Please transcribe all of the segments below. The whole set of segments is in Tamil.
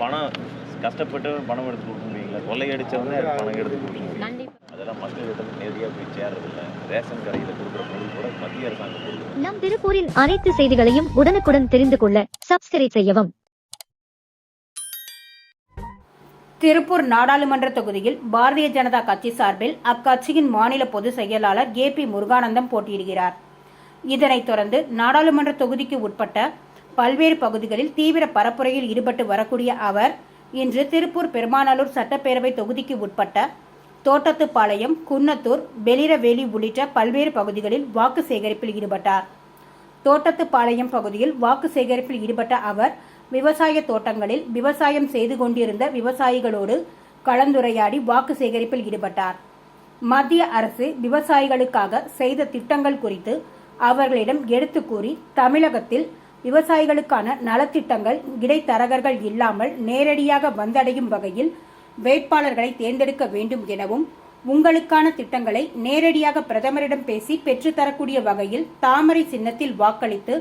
பணம் கஷ்டப்பட்டு பணம் எடுத்து கொடுக்க முடியல கொள்ளையடிச்சவனே பணம் எடுத்து கொடுக்க முடியும் கண்டிப்பா. அதெல்லாம் மக்கள்கிட்ட நேரடியாக போய் சேர்றதில்ல ரேஷன் கடையில் கொடுக்குற பொருள் கூட மத்திய அரசாங்கம் கொடுக்குது நம் திருப்பூரின் அனைத்து செய்திகளையும் உடனுக்குடன் தெரிந்து கொள்ள சப்ஸ்கிரைப் செய்யவும். திருப்பூர் நாடாளுமன்ற தொகுதியில் பாரதிய ஜனதா கட்சி சார்பில் அக்கட்சியின் மாநில பொதுச் செயலாளர் ஏ பி முருகானந்தம் போட்டியிடுகிறார். இதனைத் தொடர்ந்து நாடாளுமன்ற தொகுதிக்கு உட்பட்ட பல்வேறு பகுதிகளில் தீவிர பரப்புரையில் ஈடுபட்டு வரக்கூடிய அவர் இன்று திருப்பூர் பெருமாநல்லூர் சட்டப்பேரவை தொகுதிக்கு உட்பட்ட தோட்டத்துப்பாளையம் குன்னத்தூர் பெலிரவேலி உள்ளிட்ட பல்வேறு பகுதிகளில் வாக்கு சேகரிப்பில் ஈடுபட்டார். தோட்டத்துப்பாளையம் பகுதியில் வாக்கு சேகரிப்பில் ஈடுபட்ட அவர் விவசாய தோட்டங்களில் விவசாயம் செய்து கொண்டிருந்த விவசாயிகளோடு கலந்துரையாடி வாக்கு சேகரிப்பில் ஈடுபட்டார். மத்திய அரசு விவசாயிகளுக்காக செய்த திட்டங்கள் குறித்து அவர்களிடம் எடுத்து கூறி தமிழகத்தில் விவசாயிகளுக்கான நலத்திட்டங்கள் இடைத்தரகர்கள் இல்லாமல் நேரடியாக வந்தடையும் வகையில் வேட்பாளர்களை தேர்ந்தெடுக்க வேண்டும் எனவும் உங்களுக்கான திட்டங்களை நேரடியாக பிரதமரிடம் பேசி பெற்றுத்தரக்கூடிய வகையில் தாமரை சின்னத்தில் வாக்களித்து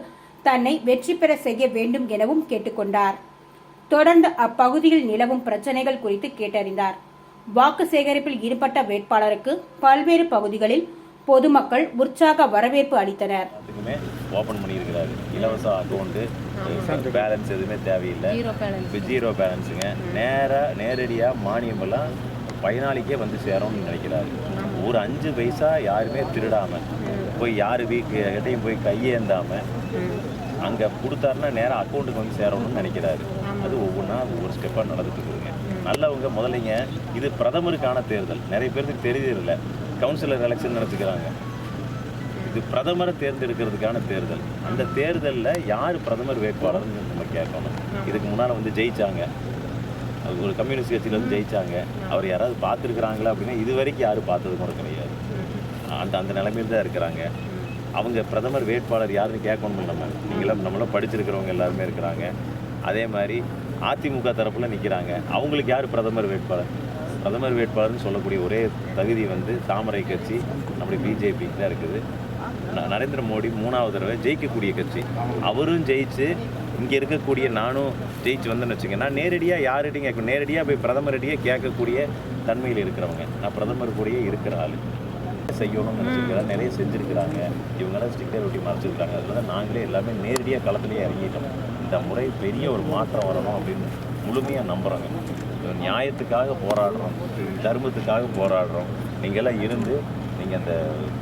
தன்னை வெற்றி பெற செய்ய வேண்டும் எனவும் கேட்டுக்கொண்டார். தொடர்ந்து அப்பகுதியில் நிலவும் பிரச்சனைகள் குறித்து கேட்டறிந்தார். வாக்கு சேகரிப்பில் ஈடுபட்ட வேட்பாளருக்கு பல்வேறு பகுதிகளில் பொதுமக்கள் உற்சாக வரவேற்பு அளித்தனர். ஓப்பன் பண்ணியிருக்கிறாரு. இலவச அக்கௌண்ட்டு பேலன்ஸ் எதுவுமே தேவையில்லை. ஜீரோ பேலன்ஸ் இப்போ ஜீரோ பேலன்ஸுங்க நேராக நேரடியாக மானியமெல்லாம் பயனாளிக்கே வந்து சேரும்னு நினைக்கிறாரு. ஒரு அஞ்சு பைசா யாருமே திருடாம போய் யார் வீட்டையும் போய் கையேந்தாம அங்கே கொடுத்தாருன்னா நேராக அக்கௌண்ட்டுக்கு வந்து சேரணும்னு நினைக்கிறாரு. அது ஒவ்வொன்றா ஒவ்வொரு ஸ்டெப்பாக நடந்துட்டு இருக்குதுங்க. நல்லவங்க முதலைங்க. இது பிரதமருக்கான தேர்தல். நிறைய பேருக்கு தெரியறதில்ல. கவுன்சிலர் எலெக்ஷன் நினச்சிக்கிறாங்க இது பிரதமரை தேர்ந்தெடுக்கிறதுக்கான தேர்தல். அந்த தேர்தலில் யார் பிரதமர் வேட்பாளர்னு நம்ம கேட்கணும். இதுக்கு முன்னால் வந்து ஜெயிச்சாங்க. ஒரு கம்யூனிஸ்ட் கட்சியில் வந்து ஜெயிச்சாங்க. அவர் யாராவது பார்த்துருக்குறாங்களா அப்படின்னா இது வரைக்கும் யாரும் பார்த்தது கூட கிடையாது. அந்த அந்த நிலைமையில் தான் இருக்கிறாங்க. அவங்க பிரதமர் வேட்பாளர் யாருன்னு கேட்கணும் நம்ம நீங்களாம் நம்மளாம் படிச்சிருக்கிறவங்க எல்லாருமே இருக்கிறாங்க. அதே மாதிரி அதிமுக தரப்பில் நிற்கிறாங்க அவங்களுக்கு யார் பிரதமர் வேட்பாளர்? பிரதமர் வேட்பாளர்னு சொல்லக்கூடிய ஒரே தகுதி வந்து தாமரை கட்சி நம்முடைய பிஜேபிக்கு தான் இருக்குது. நரேந்திர மோடி மூணாவது தடவை ஜெயிக்கக்கூடிய கட்சி. அவரும் ஜெயிச்சு இங்கே இருக்கக்கூடிய நானும் ஜெயிச்சு வந்தேன்னு வச்சுங்க நான் நேரடியாக யார்கிட்டையும் கேட்க நேரடியாக போய் பிரதமர்கிட்டயே கேட்கக்கூடிய தன்மையில் இருக்கிறவங்க. நான் பிரதமர் கூடயே இருக்கிற ஆள். செய்யணும்னு நினச்சிருக்கிறேன் நிறைய செஞ்சுருக்கிறாங்க. இவங்களாம் ஸ்டிக்கர் ஒட்டி மறைச்சிருக்காங்க அதனால நாங்களே எல்லாமே நேரடியாக களத்துலேயே இறங்கிட்டோம். இந்த முறை பெரிய ஒரு மாற்றம் வரணும் அப்படின்னு முழுமையாக நம்புகிறோங்க நியாயத்துக்காக போராடுறோம். தர்மத்துக்காக போராடுறோம். நீங்கள்லாம் இருந்து நீங்கள் அந்த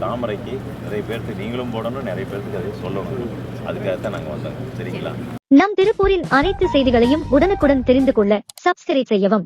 தாமரைக்கு நிறைய பேருக்கு நீங்களும் போடணும் நிறைய பேருக்கு அதை சொல்லணும். அதுக்காக தான் நாங்கள் வந்தோம். சரிங்களா? நம் திருப்பூரின் அனைத்து செய்திகளையும் உடனுக்குடன் தெரிந்து கொள்ள சப்ஸ்கிரைப் செய்யவும்.